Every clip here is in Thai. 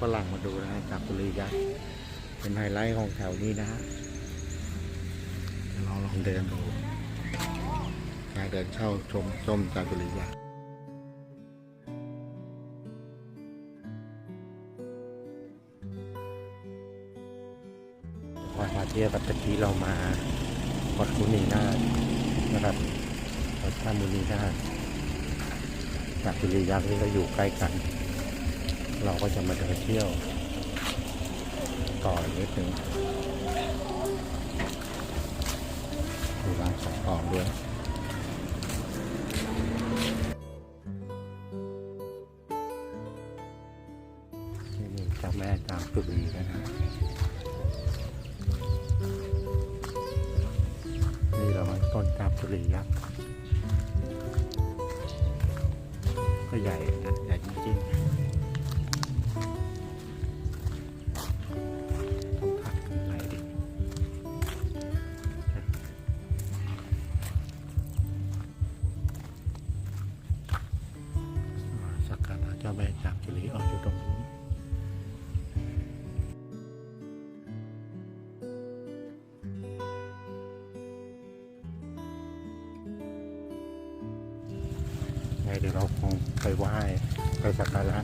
ฝรั่งมาดูนะฮะจากบุรียักษ์เป็นไฮไลท์ของแถวนี้นะฮะเราลองเดินดูการเดินเข้าชมชมจากบุรียักษ์พอมาเทียบกับตะกี้เรามาวัดมุนีนาถนะครับวัดท่ามุนีนาถจากบุรียักษ์นี่ก็อยู่ใกล้กัน เราก็จะมาเดินเที่ยว ต่อนิดนึงมีร้านของของด้วยนี่มีเจ้าแม่จามจุรีนะฮะนี่เรามันต้นจามจุรียักษ์ก็ใหญ่นะใหญ่จริงๆาระเจ้าแม่จามจุลีออกอยู่ตรงนู้ไงเดี๋ยวเราคงไปไหว้ไปสักการะ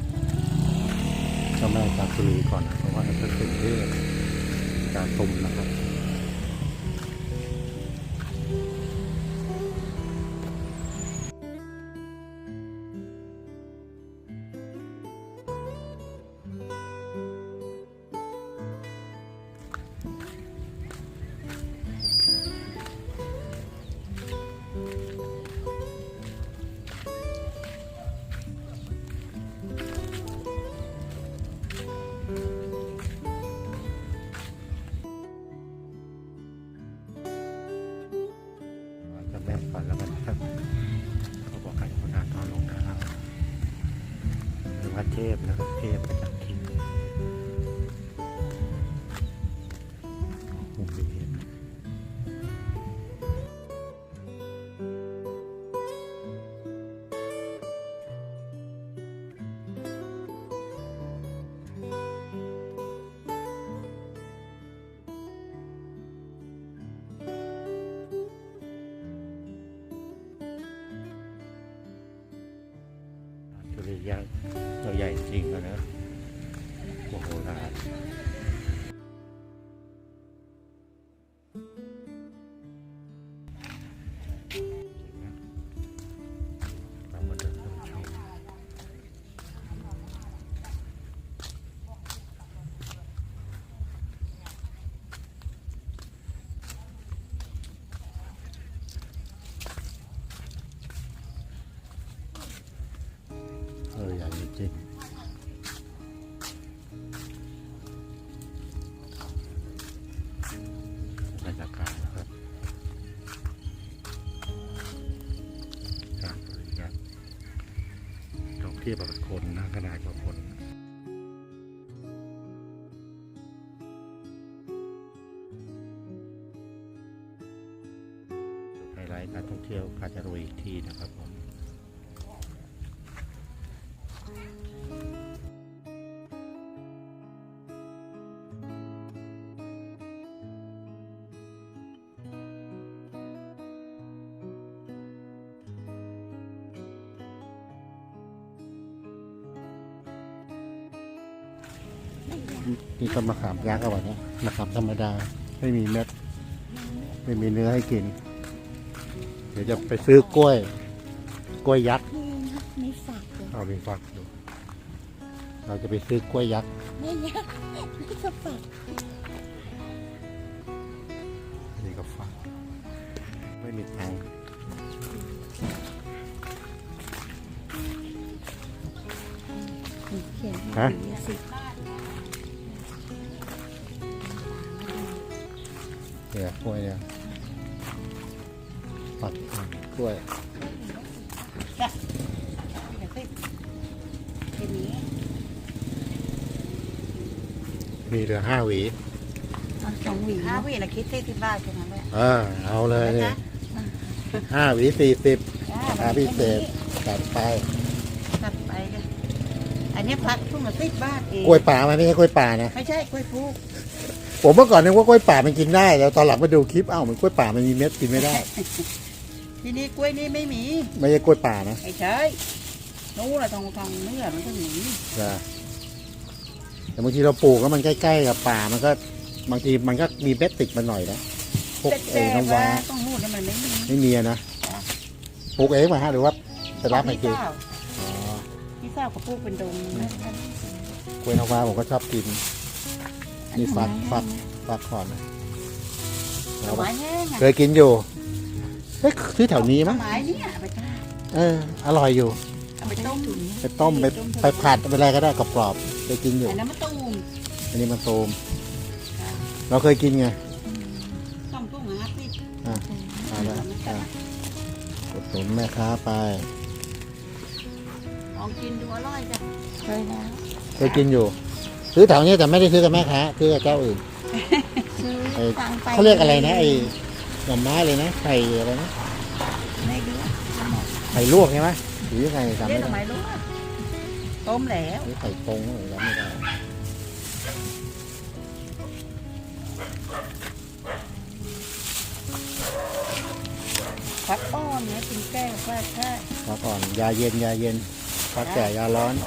เจ้าแม่จามจุรีก่อนนะเพราะว่าเป็นสิ่งการตุมนะครับ รือาเทพนะครับเทพประจำทิ จริงแล้วนะ เทียบกับคนนะขนาดกับคนไฮไลท์การท่องเที่ยวคาจารุอีกที่นะครับผม นี่ต้นมะขามยักษ์เอาไว้นะมะขามธรรมดาไม่มีเม็ด ไม่มีเนื้อให้กิน เดี๋ยวจะไปซื้อกล้วย กล้วยยักษ์นี่นะไม่ฝากเลยเอาไปฟักดูเราจะไปซื้อกล้วยยักษ์ไม่ยักไม่จะฝากนี่ก็ฟักไม่มีตังค์เขียนฮะ กล้วยเนี่ยฟักกล้วยทีนี้มีเหลือห้าหวีเอาสองหวีห้าเนาะหวีนะคิดสี่สิบบาทแค่นั้นแหละอ่าเอาเลยนี่ห้าหวีสี่สิบจ้าราคาพิเศษจัดไปตัดไปเลยไออันนี้พักทุ่งละสิบบาทเองกล้วยป่ามันไม่ใช่กล้วยป่านะ ไม่ใช่กล้วยพูก ผมเมื่อก่อนนึกว่ากล้วยป่ามันกินได้แล้วตอนหลังมาดูคลิปอ้าวมันกล้วยป่ามันมีเม็ดกินไม่ได้ ทีนี้กล้วยนี่ไม่มีไม่ใช่กล้วยป่านะไม่ใช่นู้นละทองทองเนื้อมันก็หนีจ้ะแต่บางทีเราปลูกแล้วมันใกล้ๆกับป่ามันก็บางทีมันก็มีเม็ดติดมาหน่อยนะพวกแต่เอ้แต่น้ำว่าว้าต้องพูดนะมันไม่มีไม่มีอะนะจ้ะปลูกเองมาฮะหรือว่าไปรับมาพี่กินสาวอ๋อพี่สาวกับพูกเป็นดงนะกล้วยน้ำว้าผมก็ชอบกิน นี่ฟักฟักฟักคอนนะหน่อไม้แห้งอะเคยกินอยู่เฮ้ยซื้อแถวนี้มั้งหน่อไม้เนี่ยเอาไปทาเอออร่อยอยู่ เอาไปต้มไปต้มไปไปผัดไปอะไรก็ได้กรอบๆเคยกินอยู่ อันนั้นมะตูมอันนี้มันโตม เราเคยกินไงต้องตุ้งหาพี่อะเอาละอะอุดหนุนแม่ค้าไป ลองกินดูอร่อยจ้ะเคยแล้วเคยกินอยู่ ซื้อแถวนี้แต่ไม่ได้ซื้อกับแม่ค้าซื้อกับเจ้าอื่นซื้อไอ้สั่งไปเขาเรียกอะไรนะไอ้หน่อไม้เลยนะไข่อะไรนะไม่รู้ไข่ลวกใช่ไหมหรือยังไงจำเรียไม่กหน่อได้ไม้รู้อะต้มแล้ว หรือไข่ตรงหรือจำไม่ได้ฟักอ้อนเนี่ยกินแก้ฟักแค่มาก่อนยาเย็นยาเย็นพักแก่ยาร้อนนี่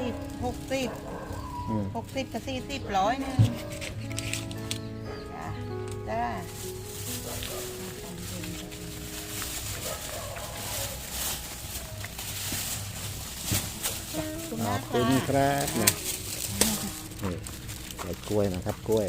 สิบหกสิบอืมหกสิบกับสี่สิบร้อยหนึงจ้าจ้าคุณขมาอกบค่ะคุณครับนะนี่ใส่กล้วยนะครับกล้วย